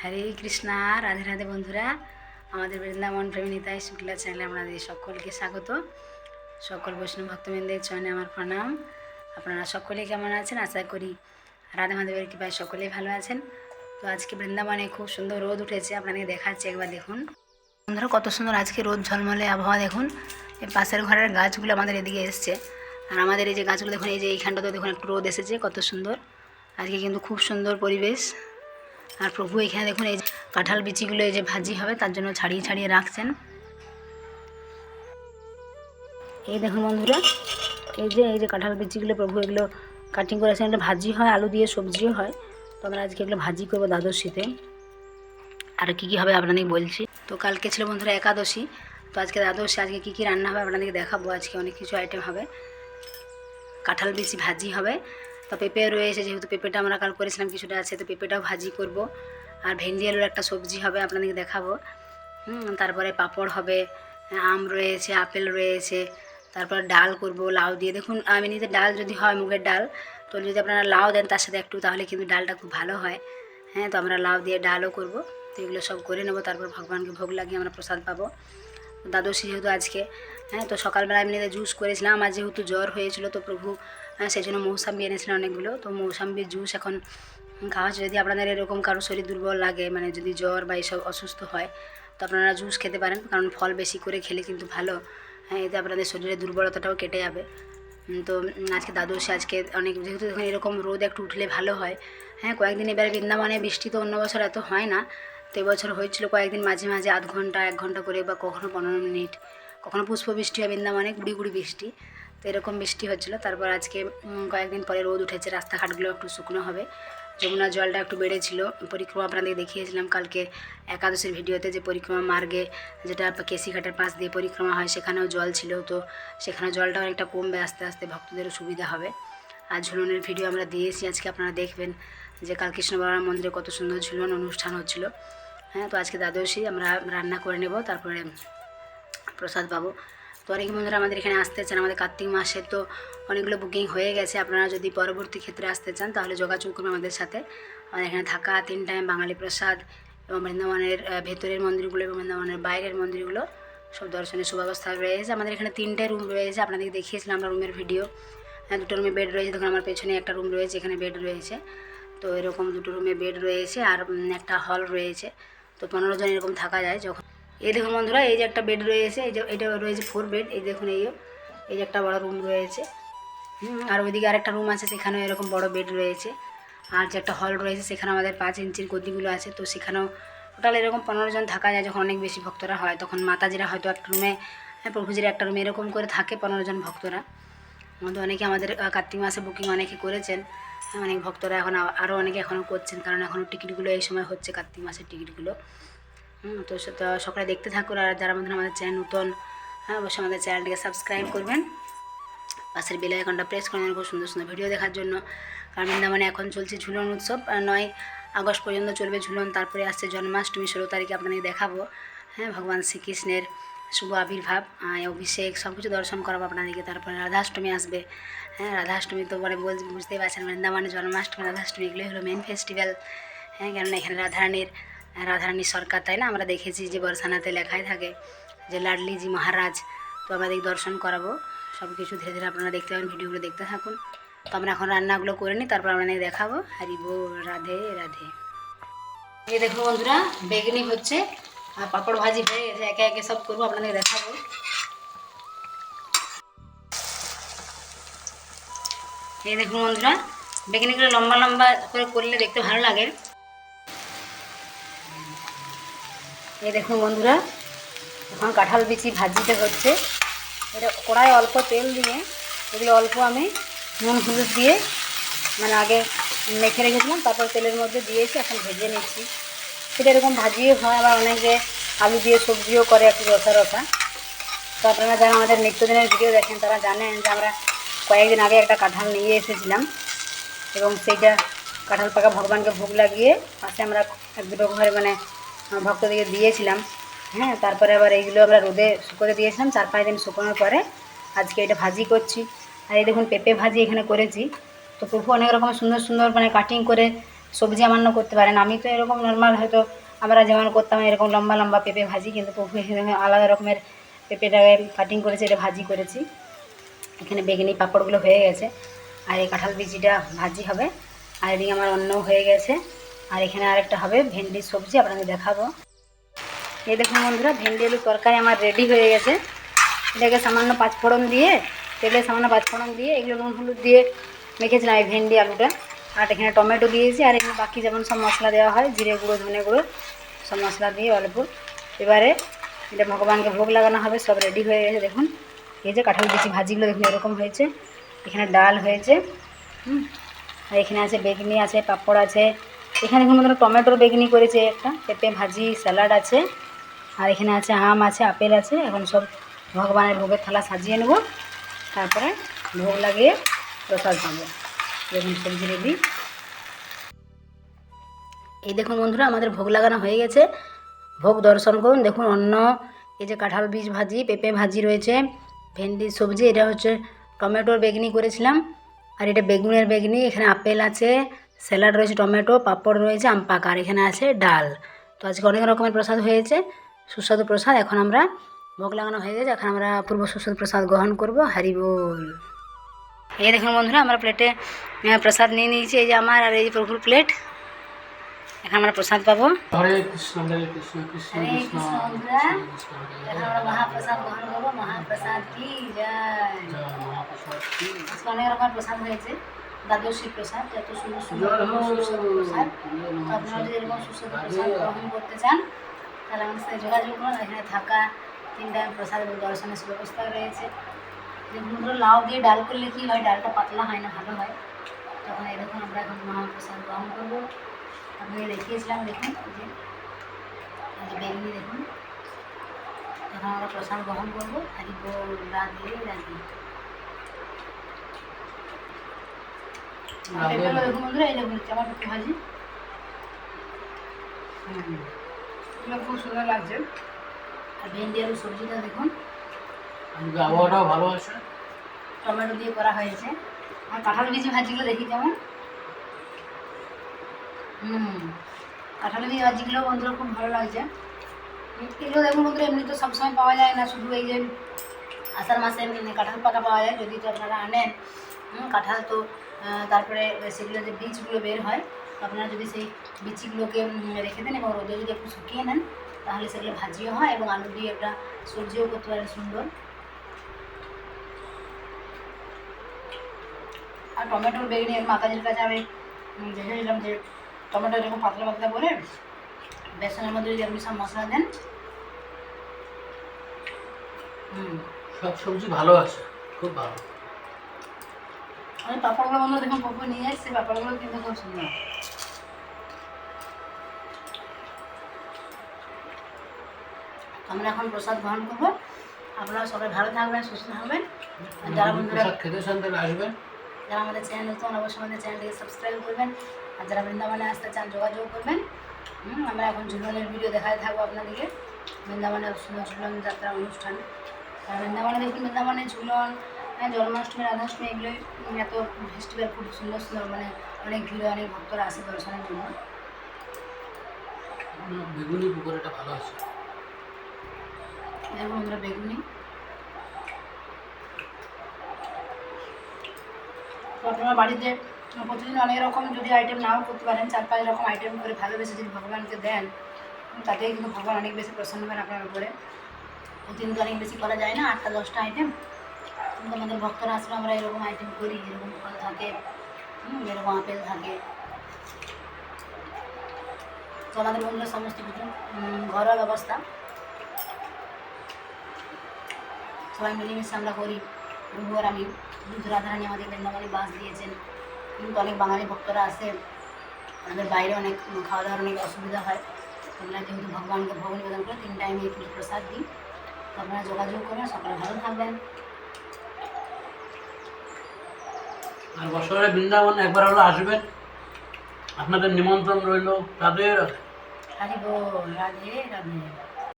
হরে কৃষ্ণা, রাধে রাধে বন্ধুরা। আমাদের বৃন্দাবন প্রেমিতাই শুক্লা চ্যানেলে আপনাদের সকলকে স্বাগত। সকল বৈষ্ণব ভক্তবৃন্দের চরণে আমার প্রণাম। আপনারা সকলেই কেমন আছেন? আশা করি রাধা মাধবের কৃপায় সকলেই ভালো আছেন। তো আজকে বৃন্দাবনে খুব সুন্দর রোদ উঠেছে আপনাদের দেখাচ্ছি একবার দেখুন। বন্ধুরা, কত সুন্দর আজকে রোদ ঝলমলে আবহাওয়া, দেখুন। এই পাশের ঘরের গাছগুলো আমাদের এদিকে এসছে। আর আমাদের এই যে গাছগুলো, দেখুন, এই যে এইখানটাতে দেখুন, একটু রোদ এসেছে, কত সুন্দর। আজকে কিন্তু খুব সুন্দর পরিবেশ। আর প্রভু এখানে দেখুন, এই কাঁঠাল বিচিগুলো এই যে ভাজি হবে, তার জন্য ছাড়িয়ে ছাড়িয়ে রাখছেন। এই দেখুন বন্ধুরা, এই যে এই যে কাঁঠাল বিচিগুলো প্রভু এগুলো কাটিং করেছেন, এটা ভাজি হয়, আলু দিয়ে, সবজিও হয়। তো আমরা আজকে এগুলো ভাজি করব দ্বাদশীতে। আর কী কী হবে আপনাদের বলছি। তো কালকে ছিল বন্ধুরা একাদশী, তো আজকে দ্বাদশী, আজকে কী কী রান্না হবে আপনাদেরকে দেখাবো। আজকে অনেক কিছু আইটেম হবে। কাঁঠাল বিচি ভাজি হবে। তো পেঁপে রয়েছে যেহেতু পেঁপেটা আমরা কাল করেছিলাম কিছুটা আছে তো পেঁপেটাও ভাজি করব। আর ভেন্ডি আলুর একটা সবজি হবে আপনাদেরকে দেখাবো। হুম, তারপরে পাঁপড় হবে আম রয়েছে আপেল রয়েছে তারপর ডাল করব লাউ দিয়ে। দেখুন এমনিতে ডাল যদি হয় মুগের ডাল তো যদি আপনারা লাউ দেন তার সাথে একটু তাহলে কিন্তু ডালটা খুব ভালো হয়। হ্যাঁ তো আমরা লাউ দিয়ে ডালও করব তো এগুলো সব করে নেব তারপর ভগবানকে ভোগ লাগিয়ে আমরা প্রসাদ পাবো। দ্বাদশী যেহেতু আজকে হ্যাঁ তো সকালবেলা এমনিতে জুস করেছিলাম আমার যেহেতু জ্বর হয়েছিল তো প্রভু সেই জন্য মৌসাম্বি এনেছিলেন অনেকগুলো। তো মৌসাম্বির জুস এখন খাওয়া যদি আপনাদের এরকম কারও শরীর দুর্বল লাগে মানে যদি জ্বর বা এইসব অসুস্থ হয়, তো আপনারা জুস খেতে পারেন, কারণ ফল বেশি করে খেলে কিন্তু ভালো। হ্যাঁ এতে আপনাদের শরীরের দুর্বলতাটাও কেটে যাবে। তো আজকে দ্বাদশী, আজকে অনেক, যেহেতু দেখুন এরকম রোদ একটু উঠলে ভালো হয়। হ্যাঁ কয়েকদিন এবারে বৃন্দাবনে বৃষ্টি তো অন্য বছর এত হয় না। তো এবছর হয়েছিল কয়েকদিন মাঝে মাঝে আধ ঘণ্টা, এক ঘণ্টা করে বা কখনো পনেরো মিনিট, কখনো পুষ্প বৃষ্টি হয় বৃন্দাবনে, গুড়ি গুড়ি বৃষ্টি। তো এরকম বৃষ্টি হচ্ছিল। তারপর আজকে কয়েকদিন পরে রোদ উঠেছে, রাস্তাঘাটগুলো একটু শুকনো হবে। যমুনার জলটা একটু বেড়েছিল। পরিক্রমা আপনাদের দেখিয়েছিলাম কালকে একাদশের ভিডিওতে যে পরিক্রমা মার্গে যেটা কেসিঘাটের পাশ দিয়ে পরিক্রমা হয়, সেখানেও জল ছিল। তো সেখানে জলটা অনেকটা কমবে আস্তে আস্তে, ভক্তদেরও সুবিধা হবে। আর ঝুলনের ভিডিও আমরা দিয়েছি আজকে, আপনারা দেখবেন যে কাল কৃষ্ণ বাবার মন্দিরে কত সুন্দর ঝুলন অনুষ্ঠান হচ্ছিল। হ্যাঁ তো আজকে দ্বাদশী, আমরা রান্না করে নেব। তারপরে প্রসাদ পাবো। তো অনেক বন্ধুরা আমাদের এখানে আসতে চান, আমাদের কার্তিক মাসে তো অনেকগুলো বুকিং হয়ে গেছে। আপনারা যদি পরবর্তী ক্ষেত্রে আসতে চান, তাহলে যোগাযোগ করবেন আমাদের সাথে। আমাদের এখানে থাকা তিন টাইম বাঙালি প্রসাদ এবং বৃন্দাবনের ভেতরের মন্দিরগুলো এবং বৃন্দাবনের বাইরের মন্দিরগুলো সব দর্শনের সুব্যবস্থা রয়েছে। আমাদের এখানে তিনটে রুম রয়েছে। আপনাদেরকে দেখিয়েছিলাম আমরা রুমের ভিডিও দুটো রুমে বেড রয়েছে। দেখুন, আমার পেছনে একটা রুম রয়েছে, এখানে বেড রয়েছে। তো এরকম দুটো রুমে বেড রয়েছে আর একটা হল রয়েছে। তো পনেরো জন এরকম থাকা যায় যখন এই দেখুন বন্ধুরা এই যে একটা বেড রয়েছে এই যে এটা রয়েছে ফোর বেড এই দেখুন এই এই যে একটা বড় রুম রয়েছে। আর ওইদিকে আরেকটা রুম আছে সেখানেও এরকম বড় বেড রয়েছে। আর যে একটা হল রয়েছে সেখানে আমাদের পাঁচ ইঞ্চির গদিগুলো আছে তো সেখানেও টোটাল এরকম পনেরো জন থাকা যায় যখন অনেক বেশি ভক্তরা হয় তখন মাতাজিরা হয়তো একটা রুমে হ্যাঁ, প্রভুজিরা একটা রুমে এরকম করে থাকে পনেরো জন ভক্তরা। আমাদের অনেকে আমাদের কার্তিক মাসে বুকিং অনেকে করেছেন। হ্যাঁ, অনেক ভক্তরা এখন আরও অনেকে এখনও করছেন কারণ এখনও টিকিটগুলো এই সময় হচ্ছে কার্তিক মাসের টিকিটগুলো তো সকালে দেখতে থাকুন আর যারা আমাদের আমাদের চ্যানেল নতুন হ্যাঁ অবশ্যই আমাদের চ্যানেলটিকে সাবস্ক্রাইব করবেন। পাশের বেল আইকনটা প্রেস করে দেবেন খুব সুন্দর সুন্দর ভিডিও দেখার জন্য। কারণ বৃন্দাবনে এখন চলছে ঝুলন উৎসব নয় আগস্ট পর্যন্ত চলবে ঝুলন, তারপরে আসছে জন্মাষ্টমী, ষোলো তারিখে আপনাদের দেখাবো। হ্যাঁ ভগবান শ্রীকৃষ্ণের শুভ আবির্ভাব অভিষেক সব কিছু দর্শন করাবো আপনাদেরকে, তারপরে রাধাষ্টমী আসবে। হ্যাঁ রাধাষ্টমী তো পরে বল বুঝতেই পারছেন বৃন্দাবনে জন্মাষ্টমী, রাধাষ্টমী, এগুলোই হলো মেন ফেস্টিভ্যাল হ্যাঁ কেননা এখানে রাধারানীর রাধারানীর সরকার, তাই না? আমরা দেখেছি যে বর্ষানাতে লেখাই থাকে যে, লাডলিজি মহারাজ, তো আমাদের দর্শন করাবো। সব কিছু ধীরে ধীরে আপনারা দেখতে পাবেন, ভিডিওগুলো দেখতে থাকুন। তো আমরা এখন রান্নাগুলো করে নিই, তারপর আপনাদের দেখাবো। হারি বল, রাধে রাধে। এই দেখুন বন্ধুরা, বেগুনি হচ্ছে, আর পাঁপড় ভাজি হয়ে একে একে সব করব, আপনাদের দেখাবো। এই দেখুন বন্ধুরা, বেগুনিগুলো লম্বা লম্বা করে করলে দেখতে ভালো লাগে। এই দেখুন বন্ধুরা, এখন কাঁঠাল বিচি ভাজিতে হচ্ছে। এটা কড়াই অল্প তেল দিয়ে, এগুলো অল্প আমি নুন হলুদ দিয়ে মানে আগে মেখে রেখেছিলাম, তারপর তেলের মধ্যে দিয়েছি, এখন ভেজে নিচ্ছি। সেটা এরকম ভাজিও হয়, আবার অনেকে আলু দিয়ে সবজিও করে একটু রসা রসা। তো আপনারা যারা আমাদের নিত্যদিনের ভিডিও দেখেন, তারা জানেন যে আমরা কয়েকদিন আগে একটা কাঁঠাল নিয়ে এসেছিলাম, এবং সেইটা কাঁঠাল পাকা ভগবানকে ভোগ লাগিয়ে পাশে আমরা এক দুটো ঘরে মানে ভক্তদেরকে দিয়েছিলাম। হ্যাঁ তারপরে আবার এইগুলো আমরা রোদে শুকোতে দিয়েছিলাম, চার পাঁচ দিন শুকোনোর পরে আজকে এটা ভাজি করছি। আর এই দেখুন, পেঁপে ভাজি এখানে করেছি। তো প্রভু অনেক রকম সুন্দর সুন্দর মানে কাটিং করে সবজি আমান্য করতে পারেন। আমি তো এরকম নর্মাল হয়তো আমরা যেমন করতাম এরকম লম্বা লম্বা পেঁপে ভাজি, কিন্তু প্রভু আলাদা রকমের পেঁপেটাকে কাটিং করেছে, এটা ভাজি করেছি। এখানে বেগুনি পাঁপড়গুলো হয়ে গেছে। আর এই কাঁঠাল বিচিটা ভাজি হবে। আর এদিকে আমার অন্য হয়ে গেছে। আর এখানে আরেকটা হবে ভেন্ডির সবজি, আপনাদের দেখাবো। এই দেখুন বন্ধুরা, ভেন্ডি আলু তরকারি আমার রেডি হয়ে গেছে। এটাকে সামান্য পাঁচফোড়ন দিয়ে, তেলে সামান্য পাঁচফোড়ন দিয়ে, এগুলো নুন হলুদ দিয়ে মেখেছিলাম এই ভেন্ডি আলুটা। আর এখানে টমেটো দিয়েছি, আর এখানে বাকি যেমন সব মশলা দেওয়া হয়, জিরে গুঁড়ো, ধনে গুঁড়ো, সব মশলা দিয়ে অল্প। এবারে এটা ভগবানকে ভোগ লাগানো হবে, সব রেডি হয়ে গেছে, দেখুন। এই যে কাঁঠাল বিচি ভাজিগুলো, দেখুন এরকম হয়েছে। এখানে ডাল হয়েছে, হুম। আর এখানে আছে বেগনি আছে, পাঁপড় আছে এখানে দেখুন মধ্যে টমেটোর বেগনি করেছে একটা। পেঁপে ভাজি, স্যালাড আছে। আর এখানে আছে আম আছে, আপেল আছে। এখন সব ভগবানের ভোগের থালা সাজিয়ে নেব। তারপরে ভোগ লাগিয়ে প্রসাদ পাবো। দেখুন সবজি রেডি। এই দেখুন বন্ধুরা, আমাদের ভোগ লাগানো হয়ে গেছে। ভোগ দর্শন করুন। দেখুন অন্য এই যে কাঁঠাল বীজ ভাজি, পেঁপে ভাজি রয়েছে ভেন্ডির সবজি, এটা হচ্ছে টমেটোর বেগনি করেছিলাম। আর এটা বেগুনের বেগনি, এখানে আপেল আছে স্যালাড রয়েছে টমেটো পাঁপড় রয়েছে আম পাকা আর এখানে আছে ডাল। তো আজকে অনেক রকমের প্রসাদ হয়েছে সুস্বাদু প্রসাদ। এখন আমরা ভোগ লাগানো হয়ে গেছে এখন আমরা পূর্ব সুস্বাদু প্রসাদ গ্রহণ করব। হারি বল। এই দেখুন বন্ধুরা আমরা প্লেটে প্রসাদ নিয়ে নিয়েছি। এই যে আমার আর এই যে প্রভুর প্লেট এখন আমরা প্রসাদ পাবো। হরে কৃষ্ণ হরে কৃষ্ণ কৃষ্ণ কৃষ্ণ কৃষ্ণ হরে বন্ধুরা কৃষ্ণ, হরে কৃষ্ণ, এখন আমরা মহাপ্রসাদ গ্রহণ করব। মহাপ্রসাদ কি? জয়। জয় মহাপ্রসাদ কি? আজকে অনেক রকমের প্রসাদ হয়েছে। দ্বাদশী প্রসাদ, যত সুন্দর সুন্দর প্রসাদ তো আপনারা যদি এরকম সুস্বাদু প্রসাদ গ্রহণ করতে চান, তাহলে আমাদের সাথে যোগাযোগ করুন। এখানে থাকা তিন টাইম প্রসাদ এবং দর্শনের সুব্যবস্থা রয়েছে। যেগুলো ধরো লাউ দিয়ে ডাল করলে কি হয়, ডালটা পাতলা হয় না, ভালো হয়? তখন এরকম আমরা এখন মহাপ্রসাদ গ্রহণ করব। আপনাকে দেখিয়েছিলাম, দেখুন যে যে বেগুনি দেখুন। এখন আমরা প্রসাদ গ্রহণ করব। হরি বল রাধে রাধে। আর রাধে পেঁপেগুলো রাধে। দেখুন বন্ধুরা এই দেখুন ভাজি। এগুলো খুব সুন্দর লাগছে। আর ভেন্ডি আলু সবজিটা দেখুন। আবহাওয়াটাও ভালো আছে। টমেটো দিয়ে করা হয়েছে। আর কাঁঠাল বিচি ভাজিগুলো দেখি কেমন। হুম। কাঁঠাল বিচি ভাজিগুলো বন্ধুরা খুব ভালো লাগছে। এগুলো দেখুন বন্ধুরা এমনি তো সবসময় পাওয়া যায় না। শুধু এই যে আষাঢ় মাসে এমনি কাঁঠাল পাকা পাওয়া যায়। যদি তো আপনারা আনেন হুম, কাঁঠাল তো তারপরে সেগুলো যে বীজগুলো বের হয়, আপনারা যদি সেই বিচিগুলোকে রেখে দেন এবং রোদে যদি একটু শুকিয়ে নেন, তাহলে সেগুলো ভাজিও হয় এবং আলু দিয়ে একটা সবজিও করতে পারেন সুন্দর। আর টমেটোর বেগুনি মাতাজির কাছে আমি দেখেছিলাম যে টমেটো এরকম পাতলা পাতলা করে বেসনের মধ্যে যদি আপনি সব মশলা দেন সব সবজি ভালো আছে, খুব ভালো। আমি পাঁপড়গুলো বন্ধু দেখুন পপু নিয়ে এসেছি পাঁপড়গুলো কিন্তু খুব সুন্দর। আমরা এখন প্রসাদ গ্রহণ করব। আপনারা সবাই ভালো থাকবেন সুস্থ থাকবেন। আর যারা বন্ধুরা খেতে চান আসবেন। যারা আমাদের চ্যানেল নতুন অবশ্যই আমাদের চ্যানেলটিকে সাবস্ক্রাইব করবেন। আর যারা বৃন্দাবনে আসতে চান যোগাযোগ করবেন। আমরা এখন ঝুলনের ভিডিও দেখাতে থাকব আপনাদেরকে। বৃন্দাবনের সুন্দর ঝুলন যাত্রা অনুষ্ঠান। আর বৃন্দাবনে দেখুন বৃন্দাবনে ঝুলন হ্যাঁ, জন্মাষ্টমী রাধাষ্টমী এগুলোই এত ফেস্টিভ্যাল খুব সুন্দর সুন্দর মানে অনেক ভিড় অনেক ভক্তরা আসে দর্শনের জন্য। বেগুনি পুকুরটা ভালো আছে। এরকম আমরা বেগুনি। আপনারা বাড়িতে প্রতিদিন অনেক রকম যদি আইটেম নাও করতে পারেন চার পাঁচ রকম আইটেম করে ভালোবেসে যদি ভগবানকে দেন তাতে কিন্তু ভগবান অনেক বেশি প্রসন্ন হবেন আপনার উপরে। প্রতিদিন তো অনেক বেশি করা যায় না আটটা দশটা আইটেম আমাদের ভক্তরা আসলে আমরা এরকম আইটেম করি, এরকম ফল থাকে এরকম আপেল থাকে। তো আমাদের বন্ধুরা সমস্ত কিছু ঘরোয়া ব্যবস্থা। সবাই মিলেমিশে আমরা করি। প্রভু আমি রাধারানী আমাদের বৃন্দাবনে বাস দিয়েছেন। কিন্তু অনেক বাঙালি ভক্তরা আসে আমাদের বাইরে অনেক খাওয়া দাওয়ার অনেক অসুবিধা হয়। আমরা যেহেতু ভগবানকে ভোগ নিবেদন করে তিন টাইমে প্রসাদ দিই। আপনারা যোগাযোগ করবেন সকালে ভালো থাকবেন। আর বছরে বৃন্দাবন একবার হলো আসবেন। আপনাদের নিমন্ত্রণ রইল। তাদের রাধে রাধে।